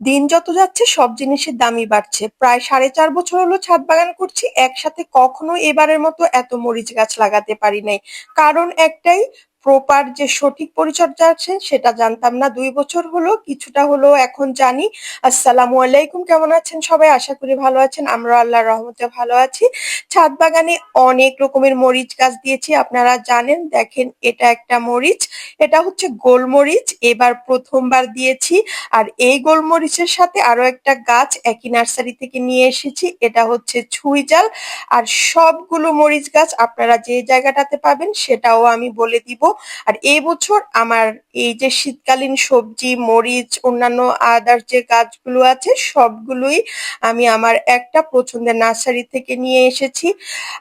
দিন যত যাচ্ছে, সব জিনিসের দামই বাড়ছে। প্রায় সাড়ে চার বছর হলো ছাদ বাগান করছি, একসাথে কখনো এবারের মতো এত মরিচ গাছ লাগাতে পারি নাই। কারণ একটাই প্রপার যে সঠিক পরিচর্যা আছে, সেটা জানতাম না। দুই বছর হলো, কিছুটা হলো এখন জানি। আসসালামু আলাইকুম, কেমন আছেন সবাই? আশা করি ভালো আছেন। আমরা আল্লাহর রহমতে ভালো আছি। ছাদ বাগানে অনেক রকমের মরিচ গাছ দিয়েছি, আপনারা জানেন। দেখেন, এটা একটা মরিচ। এটা হচ্ছে গোলমরিচ। এবার প্রথমবার দিয়েছি। আর এই গোলমরিচের সাথে আরও একটা গাছ একই নার্সারি থেকে নিয়ে এসেছি। এটা হচ্ছে ছুঁই জাল। আর সবগুলো মরিচ গাছ আপনারা যে জায়গাটাতে পাবেন, সেটাও আমি বলে দিব। আর এই বছর আমার এই যে শীতকালীন সবজি, মরিচ, অন্যান্য আদার যে গাছগুলো আছে, সবগুলোই আমি আমার একটা পছন্দের নার্সারি থেকে নিয়ে এসেছি।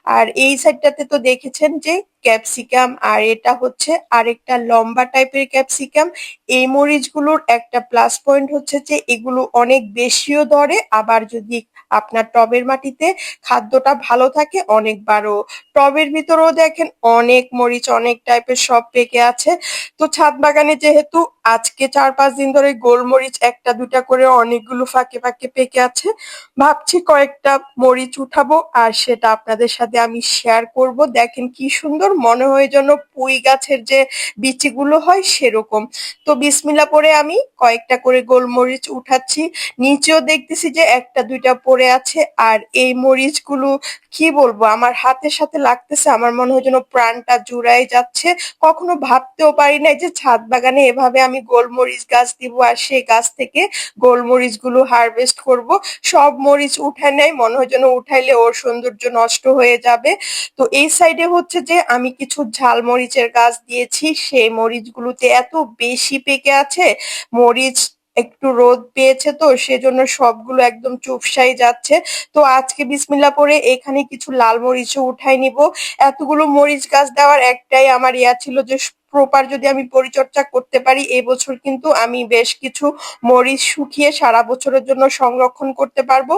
আর এই সাইডটাতে তো দেখেছেন যে ক্যাপসিকাম আর এটা হচ্ছে আরেকটা লম্বা টাইপের ক্যাপসিকাম। এই মরিচগুলোর একটা প্লাস পয়েন্ট হচ্ছে যে এগুলো অনেক বেশিও ধরে, আবার যদি আপনার টবের মাটিতে খাদ্যটা ভালো থাকে অনেকবারও। টবের ভিতরেও দেখেন অনেক মরিচ, অনেক টাইপের সব পেকে আছে। তো ছাদ বাগানে যেহেতু আজকে চার পাঁচ দিন ধরে গোলমরিচ একটা দুটা করে অনেকগুলো ফাঁকে ফাঁকে পেকে আছে। ভাবছি কয়েকটা মরিচ উঠাবো আর সেটা আপনাদের সাথে আমি শেয়ার করব। দেখেন কি সুন্দর মনে হয় যেন পুঁই গাছের যে বিচিগুলো হয় সেরকম। তো বিসমিল্লা পরে আমি কয়েকটা করে গোলমরিচ উঠাচ্ছি। নিচেও দেখতেছি যে একটা, দুইটা পড়ে আছে আর এই মরিচগুলো কি বলব, আমার হাতের সাথে লাগতেছে, আমার মনে হয় যেন প্রাণটা জুড়াই যাচ্ছে। কখনো ভাবতেও পারি নাই যে ছাদ বাগানে এভাবে আমি গোলমরিচ গাছ দিব আর সেই গাছ থেকে গোলমরিচগুলো হারভেস্ট করব। সব মরিচ উঠায় নেয়, মনে হয় যেন উঠাইলে ওর সৌন্দর্য নষ্ট হয়ে যাবে। তো এই সাইডে হচ্ছে যে আমি কিছু ঝাল মরিচের গাছ দিয়েছি, সেই মরিচগুলোতে এত বেশি পেকে আছে, মরিচ একটু রোদ পেয়েছে তো, সেজন্য সবগুলো একদম চুপসাই যাচ্ছে। তো আজকে বিসমিল্লা পরে এখানে কিছু লাল মরিচও উঠাই নিব। এতগুলো মরিচ গাছ দেওয়ার একটাই আমার ইয়া ছিল যে প্রপার যদি আমি পরিচর্যা করতে পারি এবছর কিন্তু আমি বেশ কিছু মরিচ শুকিয়ে সারা বছরের জন্য সংরক্ষণ করতে পারব।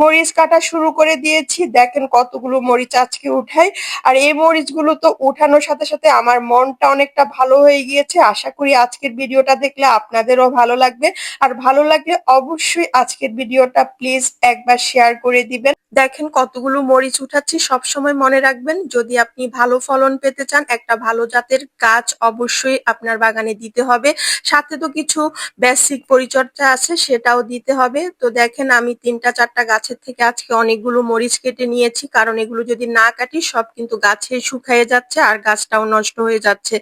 মরিচ কাটা শুরু করে দিয়েছি, দেখেন কতগুলো মরিচ আজকে উঠাই। আর এই মরিচগুলো তো উঠানোর সাথে সাথে আমার মনটা অনেকটা ভালো হয়ে গিয়েছে। আশা করি আজকের ভিডিওটা দেখলে আপনাদেরও ভালো লাগবে। আর ভালো লাগলে অবশ্যই আজকের ভিডিওটা প্লিজ একবার শেয়ার করে দিবেন। দেখেন কতগুলো মরিচ উঠাচ্ছি, সবসময় মনে রাখবেন, যদি আপনি ভালো ফলন পেতে চান, একটা ভালো জাতের গাছ অবশ্যই আপনার বাগানে দিতে হবে। সাথে তো কিছু বেসিক পরিচর্যা আছে, সেটাও দিতে হবে। তো দেখেন আমি তিনটা চারটা গাছের থেকে আজকে অনেকগুলো মরিচ কেটে নিয়েছি। কারণ এগুলো যদি না কাটি, সব কিন্তু গাছে শুকিয়ে যাচ্ছে আর গাছটাও নষ্ট হয়ে যাচ্ছে।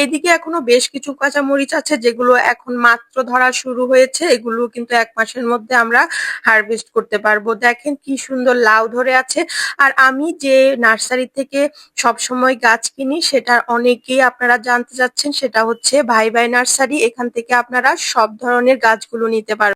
এইদিকে এখনও বেশ কিছু কাঁচা মরিচ আছে, যেগুলো এখন মাত্র ধরা শুরু হয়েছে। এগুলো কিন্তু এক মাসের মধ্যে আমরা হারভেস্ট করতে পারব। দেখেন কি সুন্দর লাউ ধরে আছে। আর আমি যে নার্সারি থেকে সব সময় গাছ কিনি, সেটা অনেকেই আপনারা জানতে চাচ্ছেন সেটা হচ্ছে ভাই ভাই নার্সারি, এখান থেকে আপনারা সব ধরনের গাছগুলো নিতে পারবেন।